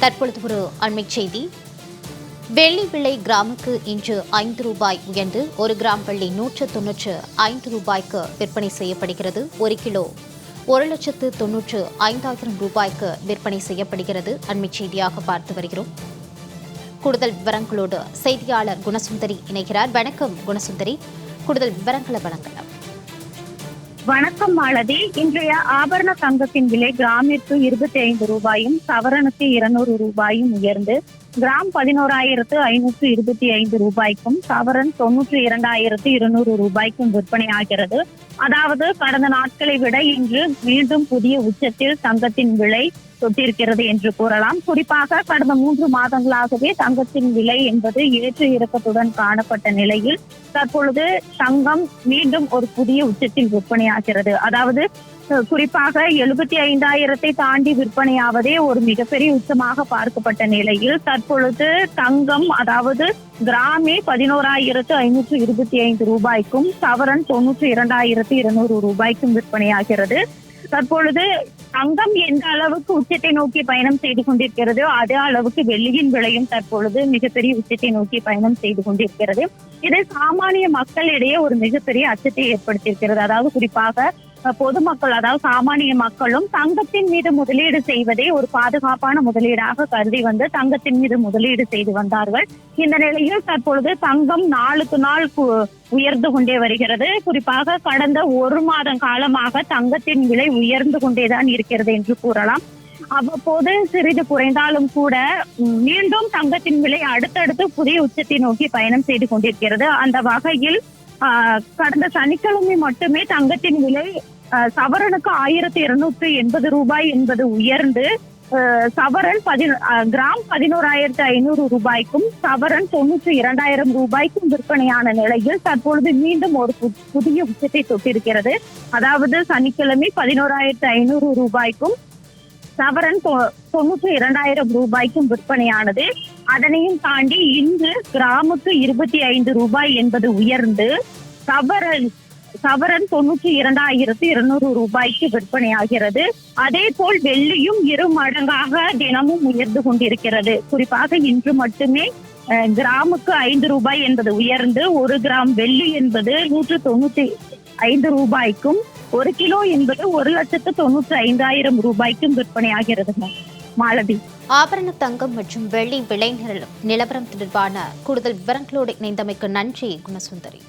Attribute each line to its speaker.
Speaker 1: தற்பொழுது ஒரு அண்மைச் செய்தி. வெள்ளி விலை கிராமுக்கு இன்று ஐந்து ரூபாய் உயர்ந்து ஒரு கிராம் வெள்ளி நூற்று தொன்னூற்று ஐந்து ரூபாய்க்கு விற்பனை செய்யப்படுகிறது. ஒரு கிலோ ஒரு லட்சத்து தொன்னூற்று ஐந்தாயிரம் ரூபாய்க்கு விற்பனை செய்யப்படுகிறது. அண்மைச் செய்தியாக பார்த்து வருகிறோம். கூடுதல் விவரங்களோடு செய்தியாளர் குணசுந்தரி இணைகிறார். வணக்கம் குணசுந்தரி. கூடுதல் விவரங்களை வழங்கலாம்.
Speaker 2: வணக்கம் மாலதி. இன்றைய ஆபரண தங்கத்தின் விலை கிராமிற்கு இருபத்தி ஐந்து ரூபாயும் சவரனுக்கு இருநூறு ரூபாயும் உயர்ந்து கிராம் பதினோராயிரத்து ஐநூற்று இருபத்தி ஐந்து ரூபாய்க்கும் சவரன் தொன்னூற்றி இரண்டாயிரத்து இருநூறு ரூபாய்க்கும் விற்பனை ஆகிறது. அதாவது கடந்த நாட்களை விட இன்று மீண்டும் புதிய உச்சத்தில் தங்கத்தின் விலை தொட்டிருக்கிறது என்று கூறலாம். குறிப்பாக கடந்த மூன்று மாதங்களாகவே தங்கத்தின் விலை என்பது ஏற்று இறக்கத்துடன் காணப்பட்ட நிலையில் தற்பொழுது தங்கம் மீண்டும் ஒரு புதிய உச்சத்தில் விற்பனையாகிறது. அதாவது குறிப்பாக எழுபத்தி ஐந்தாயிரத்தை தாண்டி விற்பனையாவதே ஒரு மிகப்பெரிய உச்சமாக பார்க்கப்பட்ட நிலையில் தற்பொழுது தங்கம் அதாவது கிராமே பதினோராயிரத்து ஐநூற்று இருபத்தி ஐந்து ரூபாய்க்கும் சவரன் தொன்னூற்றி இரண்டாயிரத்து இருநூறு ரூபாய்க்கும் விற்பனையாகிறது. தற்பொழுது தங்கம் எந்த அளவுக்கு உச்சத்தை நோக்கி பயணம் செய்து கொண்டிருக்கிறதோ அதே அளவுக்கு வெள்ளியின் விலையும் தற்பொழுது மிகப்பெரிய உச்சத்தை நோக்கி பயணம் செய்து கொண்டிருக்கிறது. இது சாமானிய மக்களிடையே ஒரு மிகப்பெரிய அச்சத்தை ஏற்படுத்தியிருக்கிறது. அதாவது குறிப்பாக பொதுமக்கள் அதாவது சாமானிய மக்களும் தங்கத்தின் மீது முதலீடு செய்வதே ஒரு பாதுகாப்பான முதலீடாக கருதி வந்து தங்கத்தின் மீது முதலீடு செய்து வந்தார்கள். இந்த நிலையில் தற்பொழுது தங்கம் நாளுக்கு நாள் உயர்ந்து கொண்டே வருகிறது. குறிப்பாக கடந்த ஒரு மாதம் காலமாக தங்கத்தின் விலை உயர்ந்து கொண்டேதான் இருக்கிறது என்று கூறலாம். அவ்வப்போது சிறிது குறைந்தாலும் கூட மீண்டும் தங்கத்தின் விலை அடுத்தடுத்து புதிய உச்சத்தை நோக்கி பயணம் செய்து கொண்டிருக்கிறது. அந்த வகையில் ஆஹ், கடந்த சனிக்கிழமை மட்டுமே தங்கத்தின் விலை சவரனுக்கு ஆயிரத்தி இருநூற்று எண்பது ரூபாய் என்பது உயர்ந்து சவரன் பதினோ கிராம் பதினோராயிரத்து ஐநூறு ரூபாய்க்கும் சவரன் தொன்னூற்றி இரண்டாயிரம் ரூபாய்க்கும் விற்பனையான நிலையில் தற்பொழுது மீண்டும் ஒரு பு- புதிய உச்சத்தை தொட்டிருக்கிறது. அதாவது சனிக்கிழமை பதினோராயிரத்து ஐநூறு ரூபாய்க்கும் சவரன் தொ- இரண்டாயிரம் ரூபாய்க்கும் விற்பனையானது. அதனையும் தாண்டி இன்று கிராமுக்கு இருபத்தி ஐந்து ரூபாய் என்பது உயர்ந்து சவரன் சவரன் தொண்ணூற்றி இரண்டாயிரத்தி இருநூறு ரூபாய்க்கு விற்பனையாகிறது. அதே போல் வெள்ளியும் இரு மடங்காக தினமும் உயர்ந்து கொண்டிருக்கிறது. குறிப்பாக இன்று மட்டுமே கிராமுக்கு ஐந்து ரூபாய் என்பது உயர்ந்து ஒரு கிராம் வெள்ளி என்பது நூற்று தொண்ணூத்தி ஐந்து ரூபாய்க்கும் ஒரு கிலோ என்பது ஒரு லட்சத்து தொண்ணூற்றி ஐந்தாயிரம் ரூபாய்க்கும் விற்பனையாகிறது மாலதி.
Speaker 1: ஆபரண தங்கம் மற்றும் வெள்ளி விலை நிலவரம் தொடர்பான கூடுதல் விவரங்களோடு இணைந்தமைக்கு நன்றி குணசுந்தரி.